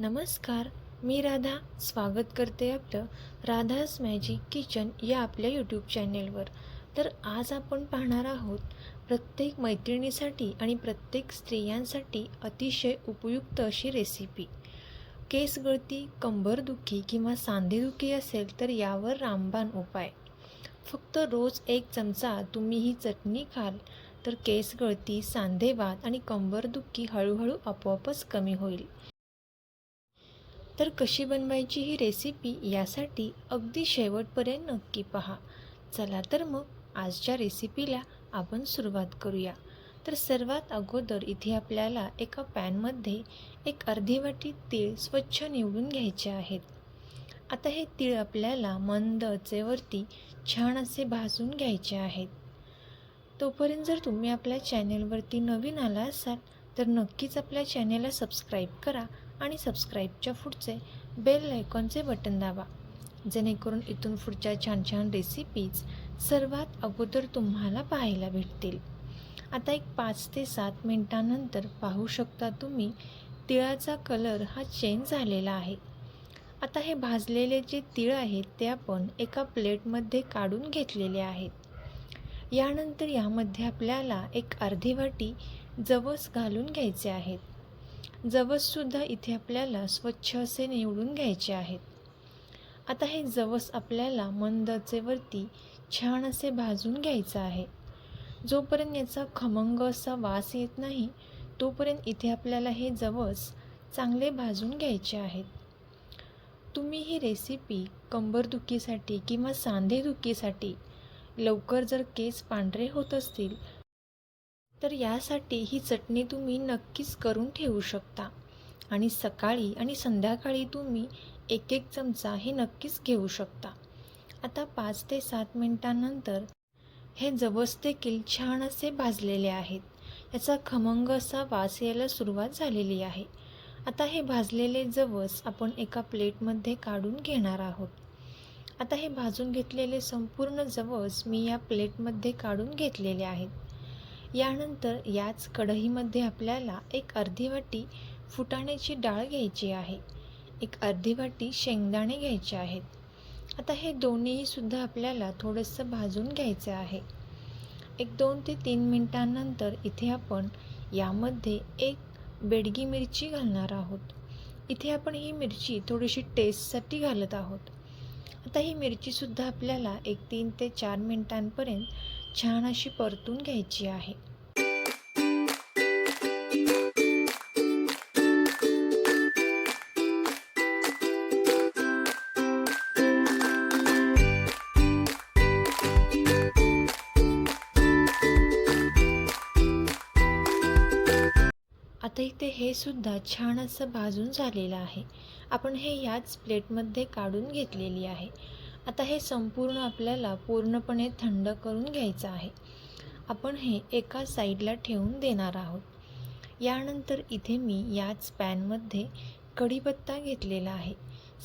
नमस्कार मी राधा. स्वागत करते आपलं राधास मॅजिक किचन या आपल्या यूट्यूब चॅनेलवर तर आज आपण पाहणार आहोत प्रत्येक मैत्रिणीसाठी आणि प्रत्येक स्त्रियांसाठी अतिशय उपयुक्त अशी रेसिपी केस गळती कंबरदुखी किंवा सांधेदुखी असेल तर यावर रामबाण उपाय. फक्त रोज एक चमचा तुम्ही ही चटणी खाल तर केस गळती सांधेवात आणि कंबरदुखी हळूहळू आपोआपच कमी होईल. तर कशी बनवायची ही रेसिपी यासाठी अगदी शेवटपर्यंत नक्की पहा. चला तर मग आजच्या रेसिपीला आपण सुरुवात करूया. तर सर्वात अगोदर इथे आपल्याला एका पॅनमध्ये एक अर्धी वाटी तीळ स्वच्छ निवडून घ्यायचे आहेत. आता हे तीळ आपल्याला मंद अचेवरती छान असे भाजून घ्यायचे आहेत. तोपर्यंत जर तुम्ही आपल्या चॅनेलवरती नवीन आला असाल तर नक्कीच आपल्या चॅनेलला सबस्क्राईब करा आणि सबस्क्राईबच्या पुढचे बेल आयकॉनचे बटन दाबा. जेणेकरून इथून पुढच्या छान छान रेसिपीज सर्वात अगोदर तुम्हाला पाहायला भेटतील. आता एक पाच ते सात मिनटानंतर पाहू शकता तुम्ही तिळाचा कलर हा चेंज झालेला आहे. आता हे भाजलेले जे तीळ आहेत ते आपण एका प्लेटमध्ये काढून घेतलेले आहेत. यानंतर यामध्ये आपल्याला एक अर्धी वाटी जवस घालून घ्यायचे आहेत. जवससुद्धा इथे आपल्याला स्वच्छ असे निवडून घ्यायचे आहेत. आता हे जवस आपल्याला मंद आचेवरती छान असे भाजून घ्यायचं आहे. जोपर्यंत याचा खमंग असा वास येत नाही तोपर्यंत इथे आपल्याला हे जवस चांगले भाजून घ्यायचे आहेत. तुम्ही ही रेसिपी कंबरदुखीसाठी किंवा सांधेदुखीसाठी लवकर जर केस पांढरे होत असतील तर यासाठी ही चटणी तुम्ही नक्कीच करून ठेवू शकता. आणि सकाळी आणि संध्याकाळी तुम्ही एक एक चमचा हे नक्कीच घेऊ शकता. आता पाच ते सात मिनटानंतर हे जवस देखील छान असे भाजलेले आहेत. याचा खमंग असा वास यायला सुरुवात झालेली आहे. आता हे भाजलेले जवस आपण एका प्लेटमध्ये काढून घेणार आहोत. आता हे भाजून घेतलेले संपूर्ण जवस मी या प्लेटमध्ये काढून घेतलेले आहेत. यानंतर याच कढईमध्ये आपल्याला एक अर्धी वाटी फुटाण्याची डाळ घ्यायची आहे. एक अर्धी वाटी शेंगदाणे घ्यायचे आहेत. आता हे दोन्हीही सुद्धा आपल्याला थोडंसं भाजून घ्यायचं आहे. एक दोन ते तीन मिनटांनंतर इथे आपण यामध्ये एक बेडगी मिरची घालणार आहोत. इथे आपण ही मिरची थोडीशी टेस्टसाठी घालत आहोत. आता ही मिरचीसुद्धा आपल्याला एक तीन ते चार मिनटांपर्यंत छान अशी परतून घ्यायची आहे. आता इथे हे सुद्धा छान असं भाजून झालेलं आहे. आपण हे याच प्लेटमध्ये काढून घेतलेली आहे. आता हे संपूर्ण आपल्याला पूर्णपणे थंड करून घ्यायचं आहे. आपण हे एका साईडला ठेवून देणार आहोत. यानंतर इथे मी याच पॅनमध्ये कढीपत्ता घेतलेला आहे.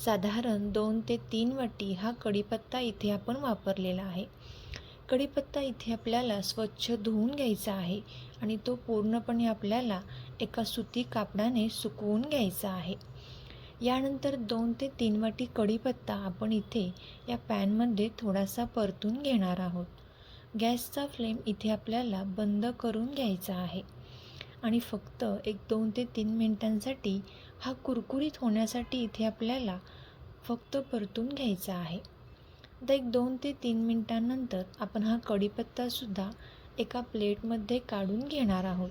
साधारण दोन ते तीन वाटी हा कढीपत्ता इथे आपण वापरलेला आहे. कढीपत्ता इथे आपल्याला स्वच्छ धुवून घ्यायचा आहे आणि तो पूर्णपणे आपल्याला एका सुती कापडाने सुकवून घ्यायचा आहे. यानंतर दोन ते तीन वाटी कढीपत्ता आपण इथे या पॅनमध्ये थोडासा परतून घेणार आहोत. गॅसचा फ्लेम इथे आपल्याला बंद करून घ्यायचा आहे. आणि फक्त एक दोन ते तीन मिनटांसाठी हा कुरकुरीत होण्यासाठी इथे आपल्याला फक्त परतून घ्यायचा आहे. आता एक दोन ते तीन मिनटांनंतर आपण हा कढीपत्तासुद्धा एका प्लेटमध्ये काढून घेणार आहोत.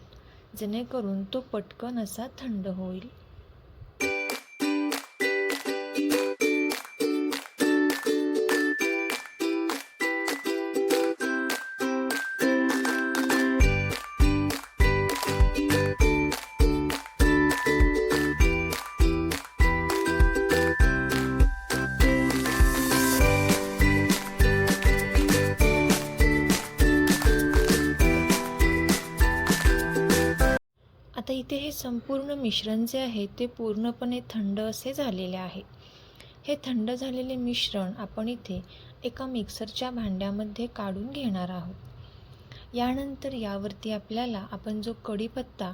जेणेकरून तो पटकन असा थंड होईल. आता इथे हे संपूर्ण मिश्रण जे आहे ते पूर्णपणे थंड असे झालेले आहे. हे थंड झालेले मिश्रण आपण इथे एका मिक्सरच्या भांड्यामध्ये काढून घेणार आहोत. यानंतर यावरती आपल्याला आपण जो कढीपत्ता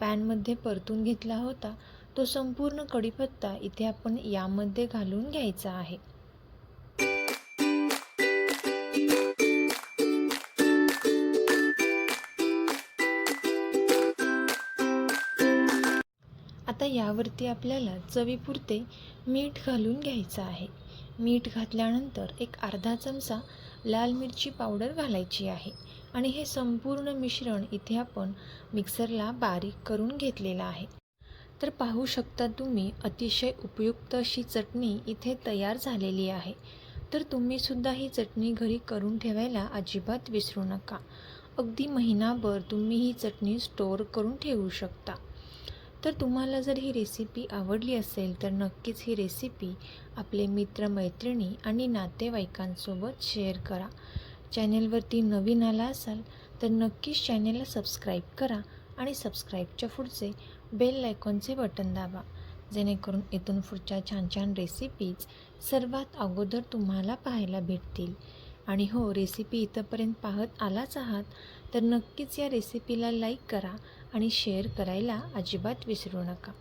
पॅनमध्ये परतून घेतला होता तो संपूर्ण कढीपत्ता इथे आपण यामध्ये घालून घ्यायचा आहे. यावरती आपल्याला चवीपुरते मीठ घालून घ्यायचं आहे. मीठ घातल्यानंतर एक अर्धा चमचा लाल मिरची पावडर घालायची आहे आणि हे संपूर्ण मिश्रण इथे आपण मिक्सरला बारीक करून घेतलेलं आहे. तर पाहू शकता तुम्ही अतिशय उपयुक्त अशी चटणी इथे तयार झालेली आहे. तर तुम्हीसुद्धा ही चटणी घरी करून ठेवायला अजिबात विसरू नका. अगदी महिनाभर तुम्ही ही चटणी स्टोअर करून ठेवू शकता. तर तुम्हाला जर ही रेसिपी आवडली असेल तर नक्कीच ही रेसिपी आपले मित्रमैत्रिणी आणि नातेवाईकांसोबत शेअर करा. चॅनेलवरती नवीन आला असाल तर नक्कीच चॅनेलला सबस्क्राईब करा आणि सबस्क्राईबच्या पुढचे बेल आयकॉनचे बटन दाबा. जेणेकरून इथून पुढच्या छान छान रेसिपीज सर्वात अगोदर तुम्हाला पाहायला भेटतील. आणि हो रेसिपी इथंपर्यंत पाहत आलाच आहात तर नक्कीच या रेसिपीला लाईक करा आणि शेअर करायला अजिबात विसरू नका.